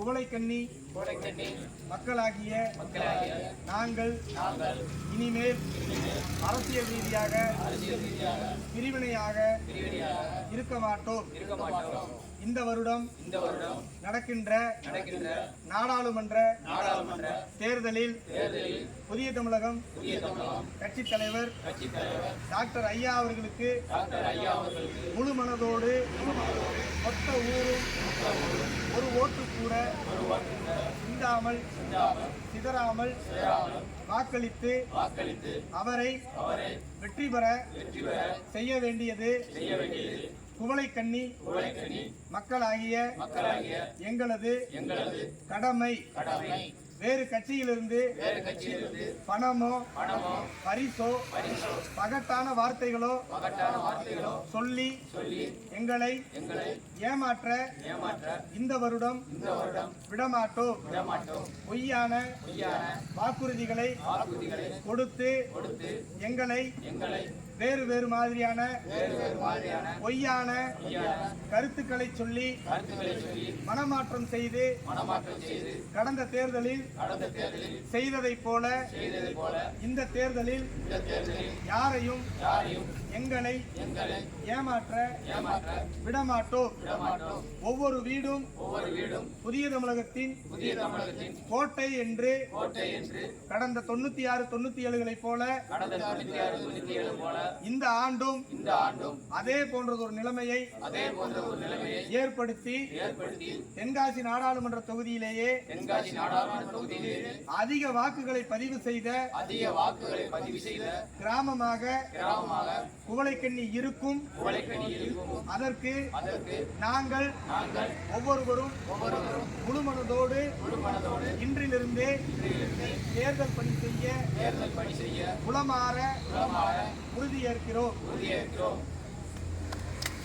குவளைக்கண்ணி கோடைக்கண்ணி மக்களாகிய மக்களாகிய நாங்கள் நாங்கள் இனிமேல் அரசியல் ரீதியாக அரசியல் ரீதியாக பிரிவினையாக பிரிவினையாக இருக்க மாட்டோம். இருக்க மாட்டோம். இந்த வருடம் இந்த வருடம் நடக்கின்ற நடக்கின்ற நாடாளுமன்ற நாடாளுமன்ற தேர்தலில் தேர்தலில் புதிய தமிழகம் புதிய தமிழகம் கட்சித் தலைவர் கட்சித் தலைவர் டாக்டர் ஐயா அவர்களுக்கு டாக்டர் ஐயா அவர்களுக்கு முழு மனதோடு மொத்த ஊரும் ஒரு ஓட்டு கூட சிந்தாமல் சிதறாமல் வாக்களித்து அவரை வெற்றி பெற செய்ய வேண்டியது செய்ய குவளைக்கண்ணி மக்களாகிய மக்களாகிய எங்களது எங்களது கடமை கடமை. வேறு கட்சியிலிருந்து பணமோ பணமோ பரிசோ பகட்டான வார்த்தைகளோ சொல்லி சொல்லி எங்களை ஏமாற்ற ஏமாற்ற இந்த வருடம் இந்த வருடம் விடமாட்டோம். பொய்யான பொய்யான வாக்குறுதிகளை வாக்குறுதிகளை கொடுத்து கொடுத்து எங்களை எங்களை வேறு வேறு மாதிரியான பொய்யான கருத்துக்களை சொல்லி மனமாற்றம் செய்து கடந்த தேர்தலில் செய்ததைப் போல இந்த தேர்தலில் யாரையும் எங்களை ஏமாற்ற விடமாட்டோம். ஒவ்வொரு வீடும் புதிய தமிழகத்தின் கோட்டை என்று கடந்த தொண்ணூத்தி ஆறு தொண்ணூத்தி ஏழுகளைப் போல இந்த ஆண்டும் இந்த ஆண்டும் அதே போன்றதொரு நிலைமையை அதே போன்ற ஒரு நிலைமையை ஏற்படுத்தி ஏற்படுத்தி தென்காசி நாடாளுமன்ற தொகுதியிலேயே தென்காசி நாடாளுமன்ற தொகுதியிலே அதிக வாக்குகளை பதிவு செய்த அதிக வாக்குகளை பதிவு செய்த கிராமமாக கிராமமாக குவளைக்கண்ணி இருக்கும் குவளைக்கணி இருக்கும் அதற்கு அதற்கு நாங்கள் நாங்கள் ஒவ்வொருவரும் ஒவ்வொருவரும் முழு மனதோடு முழு மனதோடு இன்றிலிருந்தே தேர்தல் பணி செய்ய தேர்தல் பணி செய்ய குளமாற உறுதியேற்கிறோம் உறுதியேற்கிறோம்.